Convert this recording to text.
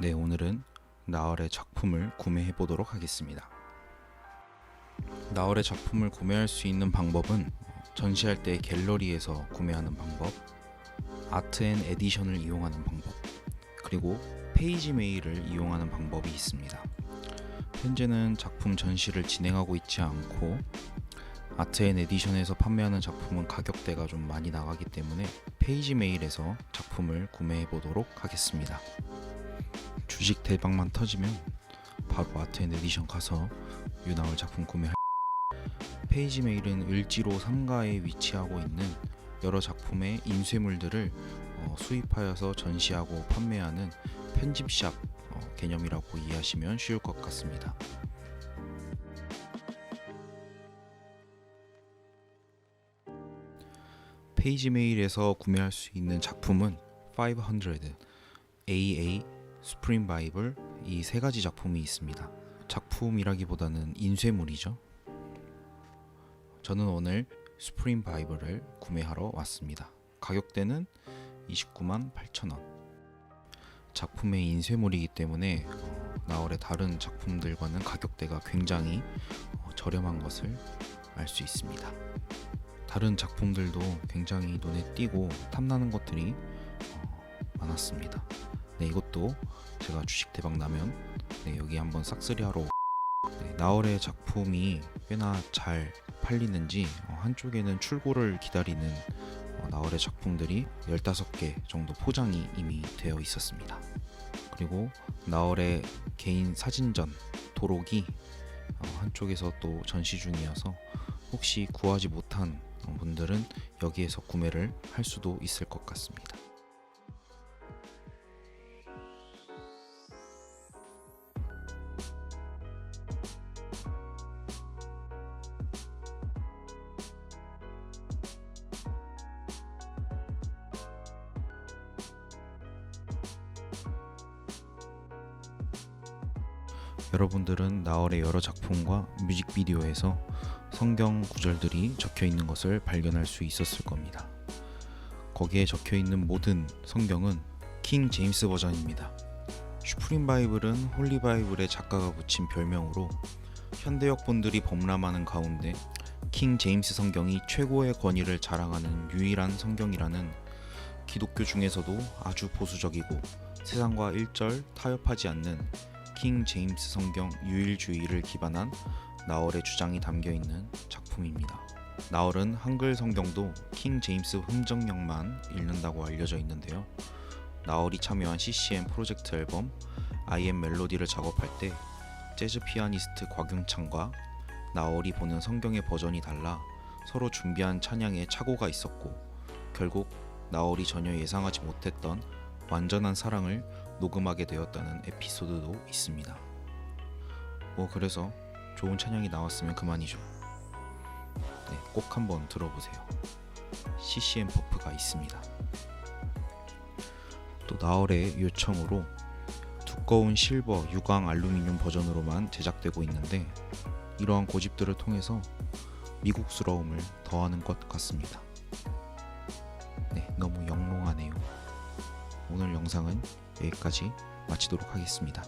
네, 오늘은 나얼의 작품을 구매해 보도록 하겠습니다. 나얼의 작품을 구매할 수 있는 방법은 전시할 때 갤러리에서 구매하는 방법, 아트 앤 에디션을 이용하는 방법, 그리고 페이지 메일을 이용하는 방법이 있습니다. 현재는 작품 전시를 진행하고 있지 않고 아트 앤 에디션에서 판매하는 작품은 가격대가 좀 많이 나가기 때문에 페이지 메일에서 작품을 구매해 보도록 하겠습니다. 주식 대박만 터지면 바로 아트 앤 에디션 가서 유나올 작품 구매할 페이지 메일은 을지로 3가에 위치하고 있는 여러 작품의 인쇄물들을 어, 수입하여서 전시하고 판매하는 편집샵 어, 개념이라고 이해하시면 쉬울 것 같습니다. 페이지 메일에서 구매할 수 있는 작품은 500, AA, 스프링 바이블 이 세 가지 작품이 있습니다. 작품이라기보다는 인쇄물이죠. 저는 오늘 스프링 바이블을 구매하러 왔습니다. 가격대는 29만 8천 원. 작품의 인쇄물이기 때문에 어, 나월의 다른 작품들과는 가격대가 굉장히 어, 저렴한 것을 알 수 있습니다. 다른 작품들도 굉장히 눈에 띄고 탐나는 것들이 어, 많았습니다. 네, 이것도 제가 주식 대박 나면 네, 여기 한번 싹쓸이 하러 네, 나월의 작품이 꽤나 잘 팔리는지 어, 한쪽에는 출고를 기다리는 어, 나월의 작품들이 15개 정도 포장이 이미 되어 있었습니다. 그리고 나월의 개인 사진전 도록이 어, 한쪽에서 또 전시 중이어서 혹시 구하지 못한 분들은 여기에서 구매를 할 수도 있을 것 같습니다. 여러분들은 나얼의 여러 작품과 뮤직비디오에서 성경 구절들이 적혀 있는 것을 발견할 수 있었을 겁니다. 거기에 적혀 있는 모든 성경은 킹 제임스 버전입니다. 슈프림 바이블은 홀리 바이블의 작가가 붙인 별명으로 현대역 분들이 범람하는 가운데 킹 제임스 성경이 최고의 권위를 자랑하는 유일한 성경이라는 기독교 중에서도 아주 보수적이고 세상과 일절 타협하지 않는 킹 제임스 성경 유일주의를 기반한 나얼의 주장이 담겨 있는 작품입니다. 나얼은 한글 성경도 킹 제임스 흥정령만 읽는다고 알려져 있는데요. 나얼이 참여한 CCM 프로젝트 앨범 I am 멜로디를 작업할 때 재즈 피아니스트 곽윤창과 나얼이 보는 성경의 버전이 달라 서로 준비한 찬양에 착오가 있었고 결국 나얼이 전혀 예상하지 못했던 완전한 사랑을 녹음하게 되었다는 에피소드도 있습니다. 뭐 그래서 좋은 찬양이 나왔으면 그만이죠. 네, 꼭 한번 들어보세요. CCM 버프가 있습니다. 또 나얼의 요청으로 두꺼운 실버 유광 알루미늄 버전으로만 제작되고 있는데 이러한 고집들을 통해서 미국스러움을 더하는 것 같습니다. 네, 너무 영롱하네요. 오늘 영상은 여기까지 마치도록 하겠습니다.